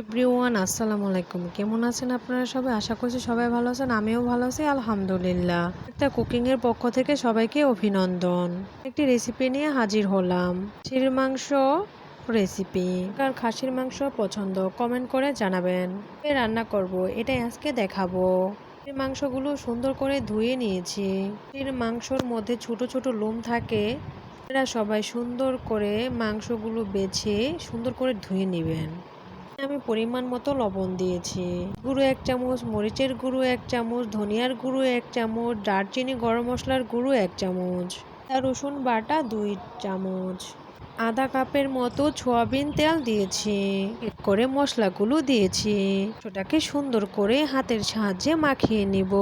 Everyone আসসালামু আলাইকুম। কেমন আছেন আপনারা সবাই? আশা করছি সবাই ভালো আছেন, আমিও ভালো আছি, আলহামদুলিল্লাহ। একটা কুকিং এর পক্ষ থেকে সবাইকে অভিনন্দন। একটি রেসিপি নিয়ে হাজির হলাম। চির মাংস রেসিপি কার খাসির মাংস পছন্দ কমেন্ট করে জানাবেন। রান্না করব, এটাই আজকে দেখাবো। মাংসগুলো সুন্দর করে ধুয়ে নিয়েছি। মাংসর মধ্যে ছোট ছোট লোম থাকে, এরা সবাই সুন্দর করে মাংসগুলো বেছে সুন্দর করে ধুয়ে নেবেন। আমি পরিমাণ মতো লবণ দিয়েছি। গুঁড়ো এক চামচ, মরিচের গুঁড়ো এক চামচ, ধনিয়ার গুঁড়ো এক চামচ, দারচিনি, গরম মশলার গুঁড়ো এক চামচ রসুন বাটা দুই চামচ, আধা কাপের মতো সোয়াবিন তেল দিয়েছি এক করে মশলাগুলো দিয়েছি। ওটাকে সুন্দর করে হাতের সাহায্যে মাখিয়ে নিব।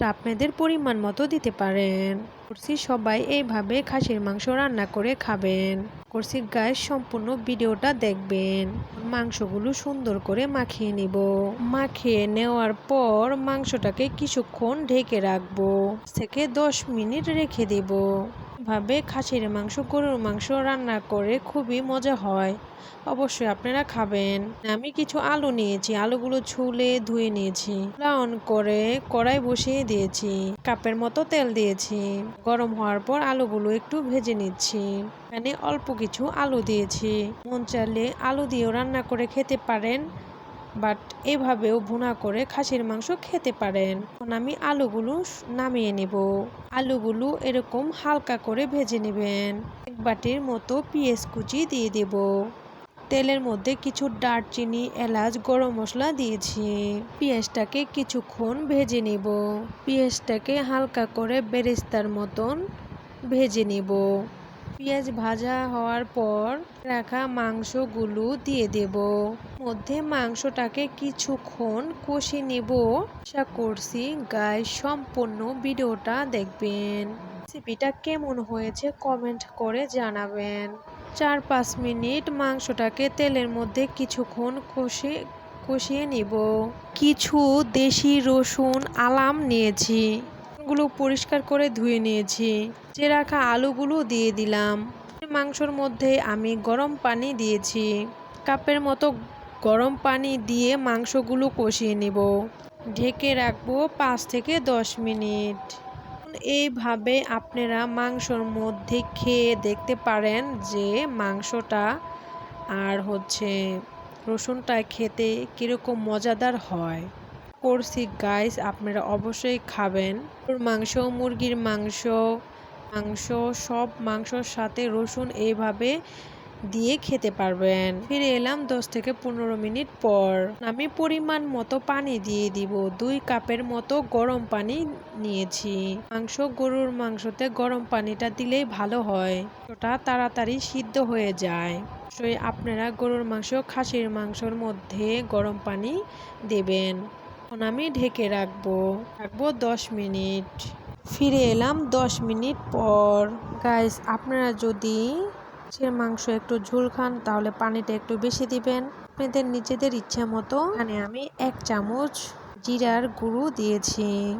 আপনাদের পরিমাণ মতো দিতে পারেন। করছি সবাই এইভাবে খাসির মাংস রান্না করে খাবেন। করছি গায়ে সম্পূর্ণ ভিডিওটা দেখবেন। মাংসগুলো সুন্দর করে মাখিয়ে নিব। মাখিয়ে নেওয়ার পর মাংসটাকে কিছুক্ষণ ঢেকে রাখব। থেকে দশ মিনিট রেখে দেব। ভাবে খাসির মাংস, গরুর মাংস রান্না করে খুবই মজা হয়। অবশ্যই আপনারা খাবেন। আমি কিছু আলু নিয়েছি, আলুগুলো ছুলে ধুয়ে নিয়েছি। অন করে কড়াই বসিয়ে দিয়েছি, কাপের মতো তেল দিয়েছি। গরম হওয়ার পর আলুগুলো একটু ভেজে নিচ্ছি। এখানে অল্প কিছু আলু দিয়েছি। মন চাইলে আলু দিয়েও রান্না করে খেতে পারেন। বাট এভাবেও ভুনা করে খাসির মাংস খেতে পারেন। এখন আমি আলুগুলো নামিয়ে নেব। আলুগুলো এরকম হালকা করে ভেজে নেবেন। এক বাটির মতো পিঁয়াজ কুচি দিয়ে দেব। তেলের মধ্যে কিছু দারচিনি, এলাচ, গরম মশলা দিয়েছি। পেঁয়াজটাকে কিছুক্ষণ ভেজে নেব। পেঁয়াজটাকে হালকা করে বেরেস্তার মতন ভেজে নেব। পেঁয়াজ ভাজা হওয়ার পর রাখা মাংসগুলো দিয়ে দেব। মধ্যে মাংসটাকে কিছুক্ষণ কষে নেব। আশা করছি গায়ে সম্পূর্ণ ভিডিওটা দেখবেন। রেসিপিটা কেমন হয়েছে কমেন্ট করে জানাবেন। চার পাঁচ মিনিট মাংসটাকে তেলের মধ্যে কিছুক্ষণ কষে, কষিয়ে নিব। কিছু দেশি রসুন আলাম নিয়েছি। গুলো পরিষ্কার করে ধুয়ে নিয়েছি। যে রাখা আলুগুলো দিয়ে দিলাম। মাংসর মধ্যে আমি গরম পানি দিয়েছি। কাপের মতো গরম পানি দিয়ে মাংসগুলো কষিয়ে নেব। ঢেকে রাখব পাঁচ থেকে দশ মিনিট। এইভাবে আপনারা মাংসর মধ্যে খেয়ে দেখতে পারেন যে মাংসটা আর হচ্ছে রসুনটা খেতে কীরকম মজাদার হয়। করছি গাইস আপনারা অবশ্যই খাবেন। মাংস, মুরগির মাংস মাংস, সব মাংসর সাথে রসুন এইভাবে দিয়ে খেতে পারবেন। ফিরে এলাম দশ থেকে পনেরো মিনিট পর। আমি পরিমাণ মতো পানি দিয়ে দিব। দুই কাপের মতো গরম পানি নিয়েছি। মাংস, গরুর মাংসতে গরম পানিটা দিলেই ভালো হয়। ওটা তাড়াতাড়ি সিদ্ধ হয়ে যায়। আপনারা গরুর মাংস, খাসির মাংসর মধ্যে গরম পানি দেবেন। এখন আমি ঢেকে রাখব। রাখব দশ মিনিট। ফিরে এলাম দশ মিনিট পর। গাইস আপনারা যদি সে মাংস একটু ঝোল খান, তাহলে পানিটা একটু বেশি দিবেন। আপনাদের নিজেদের ইচ্ছা মতো। এখানে আমি এক চামচ জিরার গুঁড়ো দিয়েছি।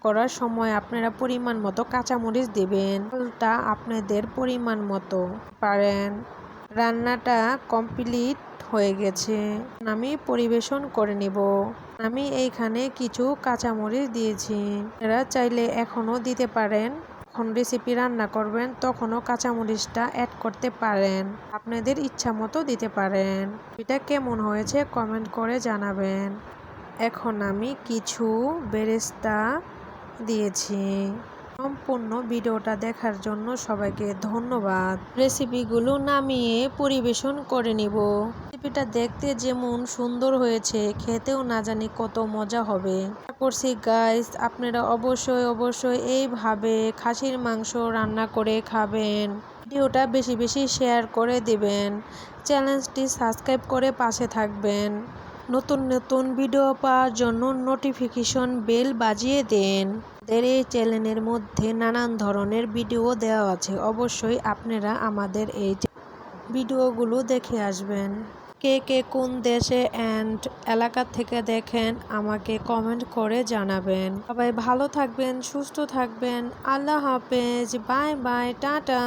করার সময় আপনারা পরিমাণ মতো কাঁচামরিচ দেবেন। ঝোলটা আপনাদের পরিমাণ মতো পারেন। রান্নাটা কমপ্লিট হয়ে গেছে। আমি পরিবেশন করে নিব। আমি এইখানে কিছু কাঁচামরিচ দিয়েছি। এরা চাইলে এখনও দিতে পারেন। যখন রেসিপি রান্না করবেন, তখনও কাঁচামরিচটা অ্যাড করতে পারেন। আপনাদের ইচ্ছা মতো দিতে পারেন। এটা কেমন হয়েছে কমেন্ট করে জানাবেন। এখন আমি কিছু বেরেস্তা দিয়েছি। সম্পূর্ণ ভিডিওটা দেখার জন্য সবাইকে ধন্যবাদ। রেসিপিগুলো নামিয়ে পরিবেশন করে নিব। রেসিপিটা দেখতে যেমন সুন্দর হয়েছে, খেতেও না জানি কত মজা হবে। করছি গাইস আপনারা অবশ্যই অবশ্যই এইভাবে খাসির মাংস রান্না করে খাবেন। ভিডিওটা বেশি বেশি শেয়ার করে দেবেন। চ্যানেলটি সাবস্ক্রাইব করে পাশে থাকবেন। নতুন নতুন ভিডিও পাওয়ার জন্য নোটিফিকেশন বেল বাজিয়ে দেন। আমাদের এই চ্যানেলের মধ্যে নানান ধরনের ভিডিও দেওয়া আছে। অবশ্যই আপনারা আমাদের এই ভিডিওগুলো দেখে আসবেন। কে কে কোন দেশে অ্যান্ড এলাকা থেকে দেখেন, আমাকে কমেন্ট করে জানাবেন। সবাই ভালো থাকবেন, সুস্থ থাকবেন। আল্লাহ হাফেজ। Bye bye, tata.